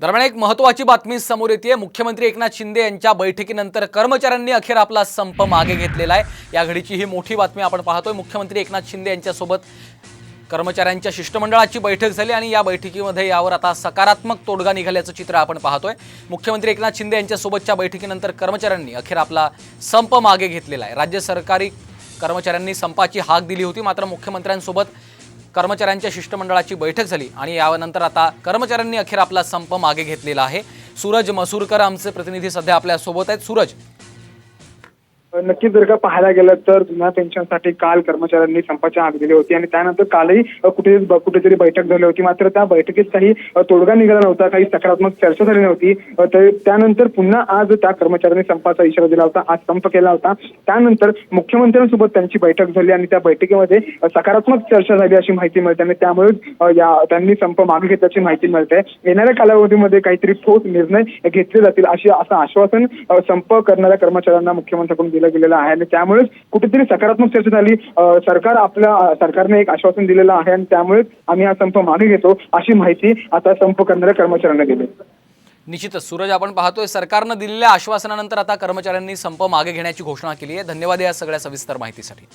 दरम्यान एक महत्वाची बातमी समोर येते मुख्यमंत्री एकनाथ शिंदे यांच्या बैठकीनंतर कर्मचाऱ्यांनी अखेर आपला संप मागे घेतलेला आहे. या घडीची ही मोठी बातमी आपण पाहतोय. मुख्यमंत्री एकनाथ शिंदे यांच्यासोबत कर्मचाऱ्यांच्या शिष्टमंडळाची बैठक झाली आणि या बैठकीमध्ये यावर आता सकारात्मक तोडगा निघाल्याचं चित्र आपण पाहतोय. मुख्यमंत्री एकनाथ शिंदे यांच्यासोबतच्या बैठकीनंतर कर्मचाऱ्यांनी अखेर आपला संप मागे घेतलेला आहे. राज्य सरकारी कर्मचाऱ्यांनी संपाची हाक दिली होती मात्र मुख्यमंत्र्यांसोबत कर्मचाऱ्यांच्या शिष्टमंडळाची बैठक झाली आणि यानंतर आता कर्मचाऱ्यांनी अखेर आपला संप मागे घेतलेला आहे. सूरज मसूरकर आमचे प्रतिनिधी सध्या आपल्यासोबत आहेत. सूरज नक्कीच जर का पाहायला गेलं तर जुन्या पेन्शनसाठी काल कर्मचाऱ्यांनी संपाची हाक दिली होती आणि त्यानंतर कालही अ, कुठे कुठेतरी बैठक झाली होती. मात्र त्या बैठकीत काही तोडगा निघाला नव्हता काही सकारात्मक चर्चा झाली नव्हती. तर त्यानंतर पुन्हा आज त्या कर्मचाऱ्यांनी संपाचा इशारा दिला होता आज संप केला होता. त्यानंतर मुख्यमंत्र्यांसोबत त्यांची बैठक झाली आणि त्या बैठकीमध्ये सकारात्मक चर्चा झाली अशी माहिती मिळते आणि त्यामुळे या त्यांनी संप मागे घेतल्याची माहिती मिळते. येणाऱ्या कालावधीमध्ये काहीतरी ठोस निर्णय घेतले जातील अशी असं आश्वासन संप करणाऱ्या कर्मचाऱ्यांना मुख्यमंत्र्यांकडून दिलं गेलेला आहे. आणि त्यामुळेच कुठेतरी सकारात्मक चर्चा झाली सरकार आपल्या सरकारने एक आश्वासन दिलेलं आहे आणि त्यामुळेच आम्ही हा संप मागे घेतो अशी माहिती आता संप करणाऱ्या कर्मचाऱ्यांना दिली. निश्चितच. सूरज आपण पाहतोय सरकारनं दिलेल्या आश्वासनानंतर आता कर्मचाऱ्यांनी संप मागे घेण्याची घोषणा केली आहे. धन्यवाद या सगळ्या सविस्तर माहितीसाठी.